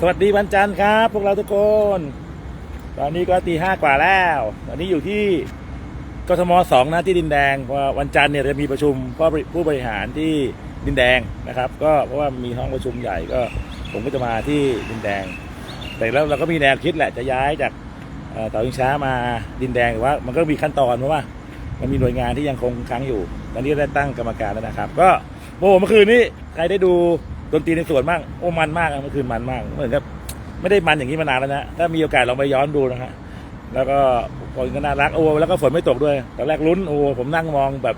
สวัสดีวันจันทร์ครับ พวกเราทุกคน ตอนนี้ก็ตีห้ากว่าแล้วตอนนี้อยู่ที่กทมสองนะที่ดินแดงพราะว่าวันจันทร์เนี่ยจะมีประชุมผู้บริผู้บริหารที่ดินแดงนะครับ ก็เพราะว่ามีห้องประชุมใหญ่ก็ผมก็จะมาที่ดินแดง แต่แล้วเราก็มีแนวคิดแหละจะย้ายจากเอ่อเต่ายิงช้ามาดินแดงแต่ว่า มันก็มีขั้นตอนเพราะว่า มันมีหน่วยงานที่ยังคงค้างอยู่ ตอนนี้ได้ตั้งกรรมการแล้วนะครับ ก็โอ้เมื่อคืนนี้ใครได้ดู ดนตรีในสวนบ้างโอ้มันมากเมื่อคืนมันมากเหมือนกับไม่ได้มันอย่างนี้มานานแล้วนะถ้ามีโอกาสลองไปย้อนดูนะฮะแล้วก็คนก็น่ารักโอ้แล้วก็ฝนไม่ตกด้วยตอนแรกลุ้นโอ้ผมนั่งมองแบบ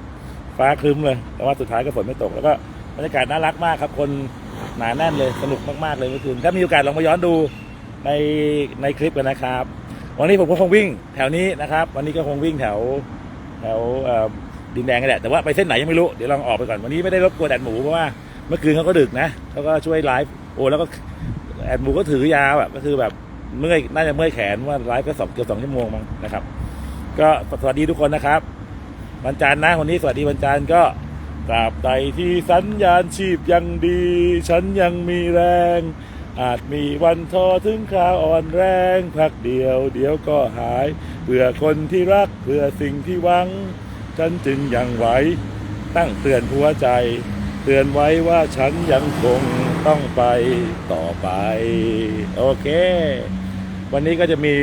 ฟ้าครึ้มเลย แต่ว่าสุดท้ายก็ฝนไม่ตก แล้วก็บรรยากาศน่ารักมากครับ คนหนาแน่นเลยสนุกมากๆเลยเมื่อคืนถ้ามีโอกาสลองไปย้อนดูในในคลิปกันนะครับ วันนี้ผมก็คงวิ่งแถวนี้นะครับ วันนี้ก็คงวิ่งแถวแถวดินแดงกันแหละแต่ว่าไปเส้นไหนยังไม่รู้เดี๋ยวลองออกไปก่อนวันนี้ไม่ได้รบกวนแอดหมูเพราะว่า เมื่อคืนเขาก็ดึกนะเขาก็ช่วยไลฟ์โอ้แล้วก็แอดมูก็ถือยาวอะก็คือแบบเมื่อยน่าจะเมื่อยแขนว่าไลฟ์ก็สองเกือบสองชั่วโมงมั้งนะครับ ก็สวัสดีทุกคนนะครับ วันจันทร์นะวันนี้สวัสดีวันจันทร์ก็ตราบใดที่สัญญาณชีพยังดี ฉันยังมีแรง อาจมีวันท้อถึงคราวอ่อนแรงพักเดียว เดี๋ยวก็หายเพื่อคนที่รักเพื่อสิ่งที่หวัง ฉันจึงยังไหวตั้งเตือนหัวใจ ตือนไว้ว่าฉันยังคงต้องไปต่อไป โอเค วันนี้ก็จะมี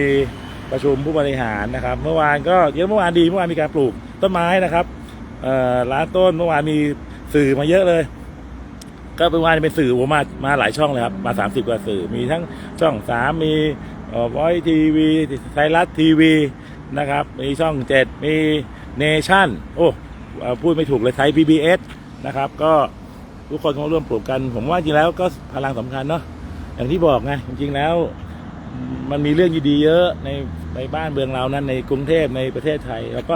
ประชุมผู้บริหารนะครับ เมื่อวานก็เยอะเมื่อวานดีเมื่อวานมีการปลูกต้นไม้นะครับเอ่อร้านต้นเมื่อวานมีสื่อมาเยอะเลย ก็เป็นวานเป็นสื่อผมมามาหลายช่องเลยครับมา30กว่าสื่อมีทั้งช่องสามมีวอยทีวีไทยรัฐทีวีนะครับ มีช่องเจ็ดมีเนชั่นโอ้พูดไม่ถูกเลยไทยพีบีเอส นะครับ ก็ทุกคนเขาร่วมปลูกกัน ผมว่าจริงแล้วก็พลังสำคัญเนาะอย่างที่บอกไงจริงๆแล้ว มันมีเรื่องดีๆเยอะในในบ้านเมืองเรานั้นในกรุงเทพในประเทศไทย แล้วก็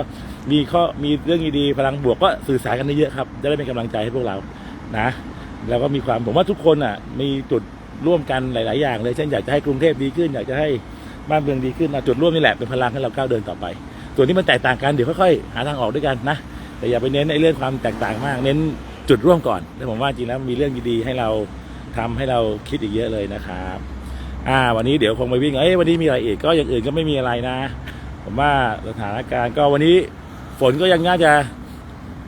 มีข้อมีเรื่องดีๆพลังบวกก็สื่อสารกันเยอะครับจะได้เป็นกำลังใจให้พวกเรานะแล้วก็มีความผมว่าทุกคนอะ มีจุดร่วมกันหลาย ๆ อย่างเลยเช่นอยากจะให้กรุงเทพดีขึ้น อยากจะให้บ้านเมืองดีขึ้นนะจุดร่วมนี่แหละเป็นพลังให้เราก้าวเดินต่อไป ส่วนที่มันแตกต่างกันเดี๋ยวค่อยๆหาทางออกด้วยกันนะแต่อย่าไปเน้นในเรื่องความแตกต่างมากเน้น จุดร่วมก่อนแล้วผมว่าจริงแล้วมีเรื่องดีๆให้เราทำให้เราคิดอีกเยอะเลยนะครับอ่าวันนี้เดี๋ยวคงไปวิ่งเอ้ยวันนี้มีอะไรอีกก็อย่างอื่นก็ไม่มีอะไรนะ ผมว่าสถานการณ์ก็วันนี้ฝนก็ยังน่าจะ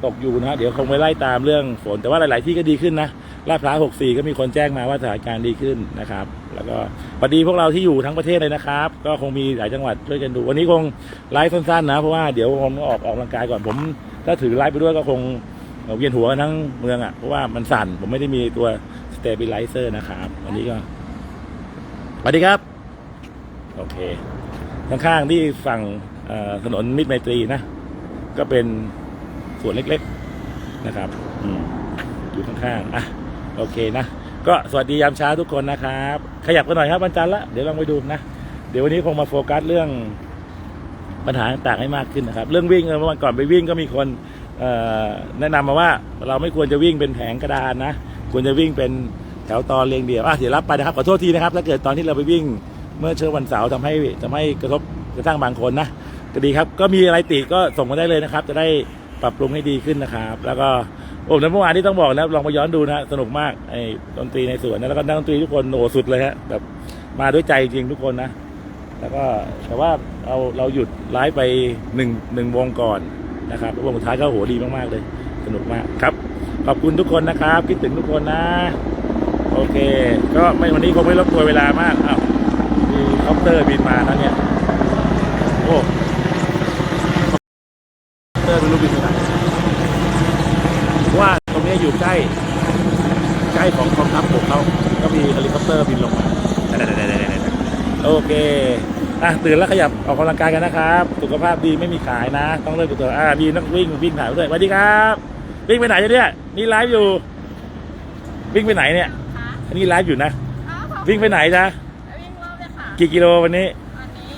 ตกอยู่นะเดี๋ยวคงไปไล่ตามเรื่องฝนแต่ว่าหลาย ๆ ที่ก็ดีขึ้นนะลาดพร้าว64 ก็มีคนแจ้งมาว่าสถานการณ์ดีขึ้นนะครับ แล้วก็พอดีพวกเราที่อยู่ทั้งประเทศเลยนะครับ ก็คงมีหลายจังหวัดช่วยกันดู วันนี้คงไลฟ์สั้น ๆ นะ เพราะว่าเดี๋ยวผมออกออกกำลังกายก่อนผม ถ้าถือไลฟ์ไปด้วยก็คง เวียนหัวทั้งเมืองอะเพราะว่ามันสั่น ผมไม่ได้มีตัว stabilizer นะครับวันนี้ก็สวัสดีครับ โอเค ข้างๆที่ฝั่งถนนมิตรไมตรีนะ ก็เป็นสวนเล็กๆนะครับออยู่ข้างๆอะโอเคนะ ก็สวัสดียามเช้าทุกคนนะครับ ขยับกันหน่อยครับวันจันทร์ละเดี๋ยวลองไปดูนะ เดี๋ยววันนี้คงมาโฟกัสเรื่องปัญหาต่างๆให้มากขึ้นนะครับ เรื่องวิ่งเมื่อวันก่อนไปวิ่งก็มีคน แนะนำมาว่าเราไม่ควรจะวิ่งเป็นแผงกระดานนะ ควรจะวิ่งเป็นแถวตอนเรียงเดียวอะเดี๋ยวรับไปนะครับขอโทษทีนะครับถ้าเกิดตอนที่เราไปวิ่งเมื่อเช้าวันเสาร์ทำให้ทำให้กระทบกระทั่งบางคนนะก็ดีครับ ก็มีอะไรติก็ส่งมาได้เลยนะครับ จะได้ปรับปรุงให้ดีขึ้นนะครับ แล้วก็โอ้แล้วเมื่อวานที่ต้องบอกนะลองมาย้อนดูนะสนุกมากไอ้ดนตรีในสวนนะแล้วก็นักดนตรีทุกคนโอ้สุดเลยฮะแบบมาด้วยใจจริงทุกคนนะ แล้วก็แต่ว่าเราเราหยุดไลฟ์ไปหนึ่งหนึ่งวงก่อน นะครับวงสุดท้ายก็โหดีมากๆเลย สนุกมากครับ ขอบคุณทุกคนนะครับ คิดถึงทุกคนนะ โอเค ก็ไม่วันนี้คงไม่รบกวนเวลามากอ้าวมีคอปเตอร์บินมาแล้วเนี่ยโอ้คอปเตอร์ไม่รู้บินไปไหนว่าตรงนี้อยู่ใกล้ ใกล้ของกองทัพบกเขาก็มีเฮลิคอปเตอร์บินลงมาโอเค อะตื่นแล้วขยับออกกำลังกายกันนะครับ สุขภาพดีไม่มีขายนะ ต้องเลิกกับตัวอ่ามีนักวิ่งวิ่งถ่ายด้วยสวัสดีครับ วิ่งไปไหนเนี่ยนี่ไลฟ์อยู่ วิ่งไปไหนเนี่ยคะอันนี้ไลฟ์อยู่นะอ้าวขอบคุณวิ่งไปไหนจ๊ะวิ่งรอบเลยค่ะกี่กิโลวันนี้อันนี้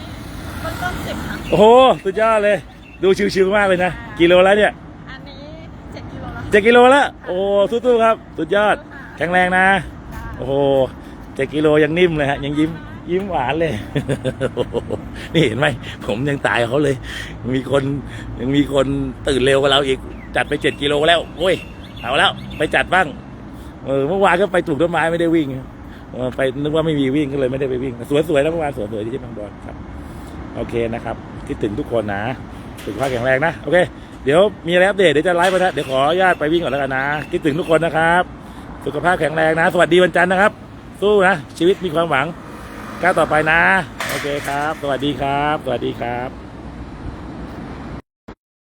ต้นต้นสิบค่ะโอ้โหสุดยอดเลย ดูชิวๆมากเลยนะกิโลแล้วเนี่ยอันนี้เจ็ดกิโลแล้วเจ็ดกิโลแล้วโอ้สู้ๆครับ สุดยอดแข็งแรงนะค่ะโอ้โหเจ็ดกิโลยังนิ่มเลยฮะยังยิ้ม ยิ้มหวานเลย นี่เห็นไหม ผมยังตายเขาเลย มีคนยังมีคนตื่นเร็วกว่าเราอีก จัดไปเจ็ดกิโลแล้ว โอ้ย เอาแล้ว ไปจัดบ้าง เออ เมื่อวานก็ไปถูกต้นไม้ไม่ได้วิ่งไปนึกว่าไม่มีวิ่งก็เลยไม่ได้ไปวิ่ง สวยๆแล้วเมื่อวานสวยๆที่บางบอลครับ โอเคนะครับ คิดถึงทุกคนนะสุขภาพแข็งแรงนะ โอเค เดี๋ยวมีอะไรอัปเดตเดี๋ยวจะไลฟ์ไปนะเดี๋ยวขออนุญาตไปวิ่งก่อนแล้วกันนะ คิดถึงทุกคนนะครับ สุขภาพแข็งแรงนะ สวัสดีวันจันทร์นะครับ สู้นะ ชีวิตมีความหวัง ก้าวต่อไปนะ โอเคครับ สวัสดีครับ สวัสดีครับ